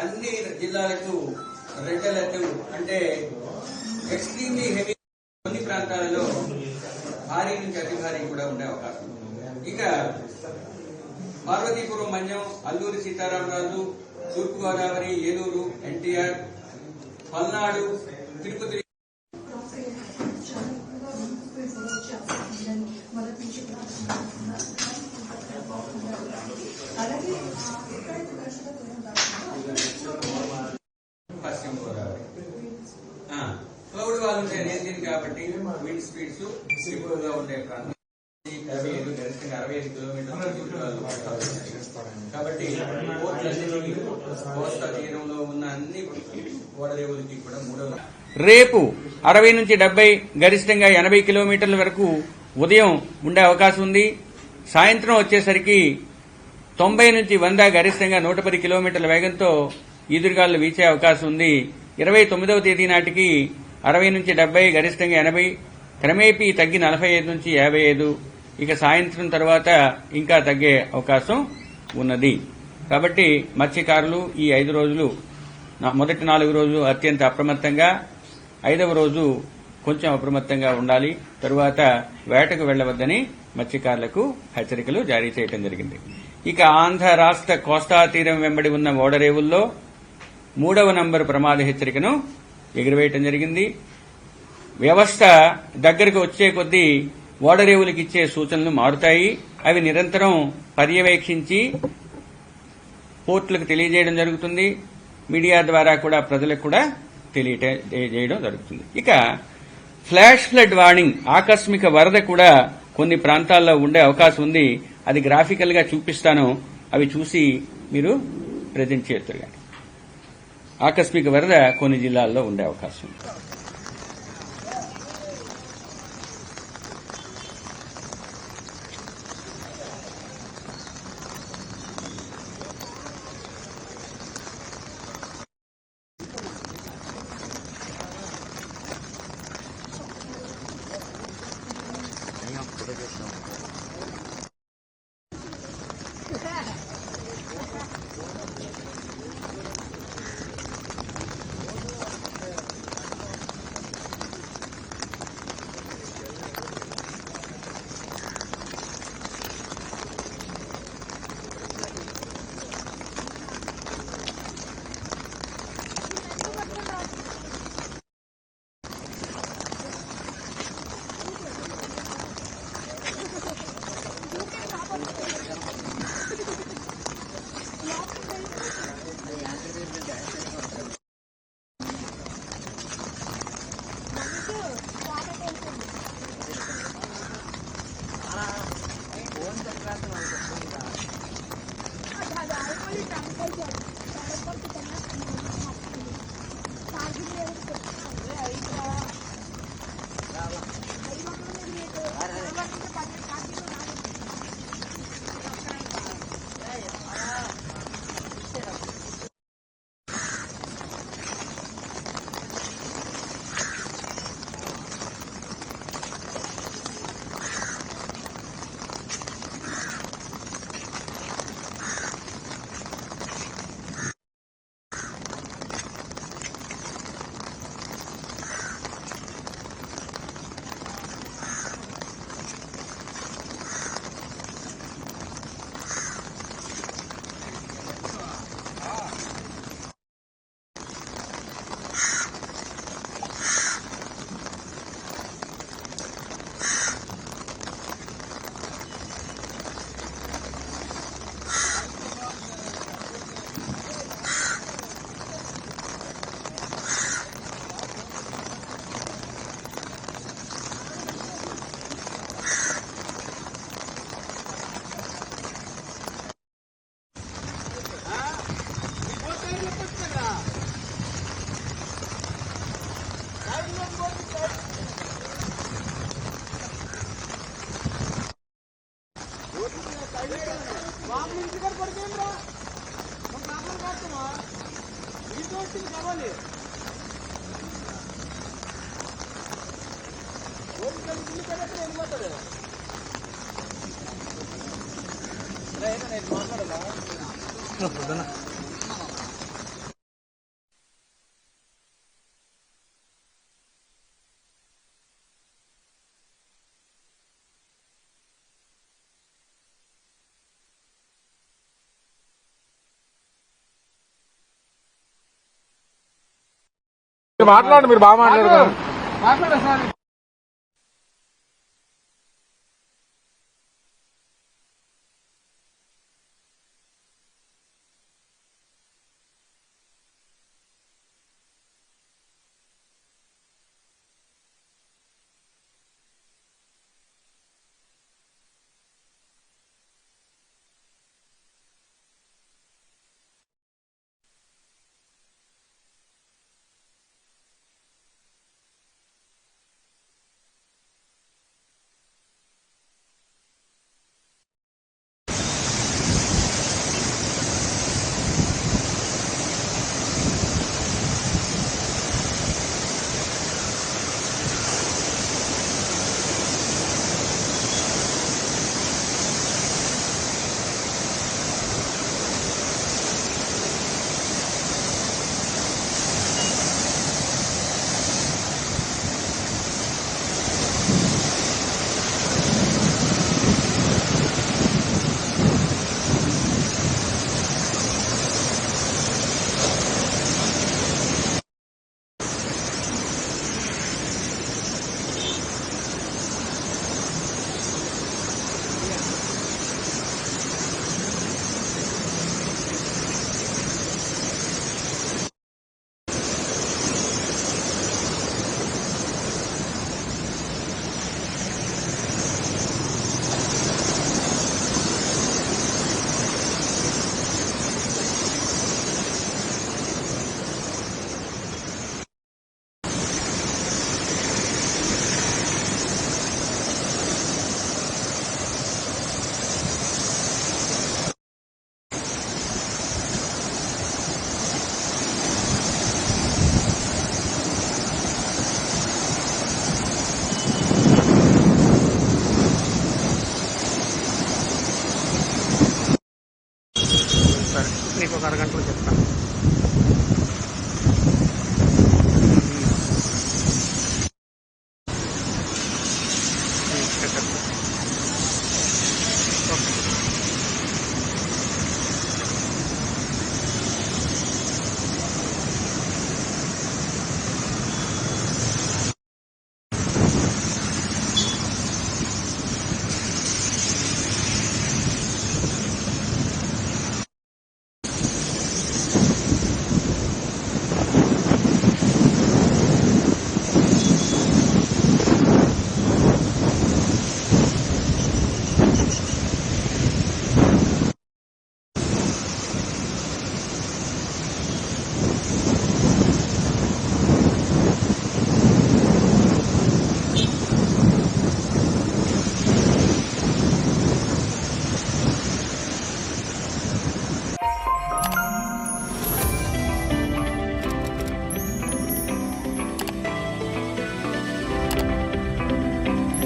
అన్ని జిల్లాలకు red alert అంటే ఎక్స్ట్రీమ్లీ హెవీ కొన్ని ప్రాంతాలలో భారీ నుంచి అతి భారీ కూడా ఉండే అవకాశం ఉంది. ఇక పార్వతీపురం మన్యం అల్లూరి సీతారామరాజు తూర్పుగోదావరి ఏలూరు ఎన్టీఆర్ పల్నాడు తిరుపతి క్లౌడ్ వాళ్ళు నేను కాబట్టి విండ్ స్పీడ్స్ ఎక్కువగా ఉండే ప్రాంతం. యాభై ఐదు గరిష్టంగా అరవై ఐదు కిలోమీటర్ల దిగుడుగాలు కాబట్టి పోర్టులన్నిటికీ కోస్తా తీరంలో ఉన్న అన్ని ఓడరేవులకి కూడా మూడవ రేపు అరవై నుంచి డెబ్బై గరిష్టంగా ఎనభై కిలోమీటర్ల వరకు ఉదయం ఉండే అవకాశం ఉంది. సాయంత్రం వచ్చేసరికి తొంభై నుంచి వంద గరిష్టంగా నూట పది కిలోమీటర్ల వేగంతో ఈదురుగాలు వీచే అవకాశం ఉంది. ఇరవై తొమ్మిదవ తేదీ నాటికి అరవై నుంచి డెబ్బై గరిష్టంగా ఎనభై క్రమేపీ తగ్గి నలభై ఐదు నుంచి యాభై ఐదు. ఇక సాయంత్రం తర్వాత ఇంకా తగ్గే అవకాశం ఉన్నది. కాబట్టి మత్స్యకారులు ఈ ఐదు రోజులు మొదటి నాలుగు రోజులు అత్యంత అప్రమత్తంగా ఐదవ రోజు కొంచెం అప్రమత్తంగా ఉండాలి. తరువాత వేటకు వెళ్ళవద్దని మత్స్యకారులకు హెచ్చరికలు జారీ చేయడం జరిగింది. ఇక ఆంధ్ర రాష్ట్ర కోస్తా తీరం వెంబడి ఉన్న ఓడరేవుల్లో మూడవ నంబర్ ప్రమాద హెచ్చరికను ఎగురవేయటం జరిగింది. వ్యవస్థ దగ్గరకు వచ్చే కొద్దీ ఓడరేవులకు ఇచ్చే సూచనలు మారుతాయి. అవి నిరంతరం పర్యవేక్షించి పోర్టులకు తెలియజేయడం జరుగుతుంది. మీడియా ద్వారా కూడా ప్రజలకు కూడా తెలియజేయడం జరుగుతుంది. ఇక ఫ్లాష్ ఫ్లడ్ వార్నింగ్ ఆకస్మిక వరద కూడా కొన్ని ప్రాంతాల్లో ఉండే అవకాశం ఉంది. అది గ్రాఫికల్గా చూపిస్తాను. అవి చూసి మీరు ప్రజెంట్ చేయొచ్చు ఆకస్మిక వరద కొన్ని జిల్లాల్లో ఉండే అవకాశం ఉంది. కావాలి మాట్లాడదా మాట్లాడండి మీరు బాగా మాట్లాడారు